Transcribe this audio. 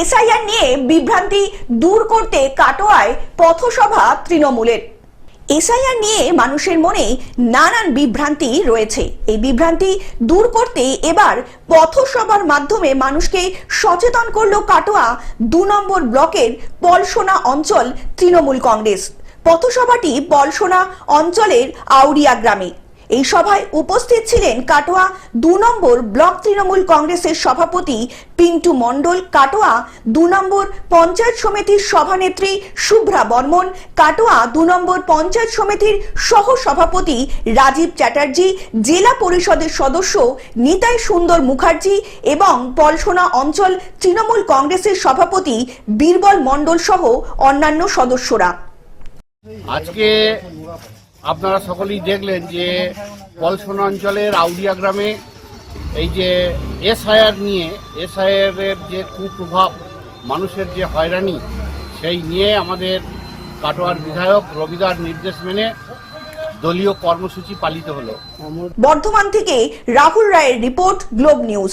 SIR নিয়ে বিভ্রান্তি দূর করতে কাটোয়ায় পথসভা তৃণমূলের। এসআইআর নিয়ে মানুষের মনে নানান বিভ্রান্তি রয়েছে। এই বিভ্রান্তি দূর করতে এবার পথসভার মাধ্যমে মানুষকে সচেতন করল কাটোয়া দু নম্বর ব্লকের পলসোনা অঞ্চল তৃণমূল কংগ্রেস। পথসভাটি পলসোনা অঞ্চলের আউরিয়া গ্রামে। এই সভায় উপস্থিত ছিলেন কাটোয়া দু নম্বর ব্লক তৃণমূল কংগ্রেসের সভাপতি পিন্টু মণ্ডল, কাটোয়া দু নম্বর পঞ্চায়েত সমিতির সভানেত্রী শুভ্রা বর্মন, কাটোয়া দু নম্বর পঞ্চায়েত সমিতির সহ সভাপতি রাজীব চ্যাটার্জি, জেলা পরিষদের সদস্য নিতাই সুন্দর মুখার্জি এবং পলসোনা অঞ্চল তৃণমূল কংগ্রেসের সভাপতি বীরবল মণ্ডল সহ অন্যান্য সদস্যরা। আজকে আপনারা সকলেই দেখলেন যে পলসোনা অঞ্চলের আউলিয়া গ্রামে এই যে এসআইআর নিয়ে এসআইআর এর যে কুপ্রভাব, মানুষের যে হয়রানি, সেই নিয়ে আমাদের কাটোয়ার বিধায়ক রবিদার নির্দেশ মেনে দলীয় কর্মসূচি পালিত হলো। বর্ধমান থেকে রাহুল রায়ের রিপোর্ট, গ্লোব নিউজ।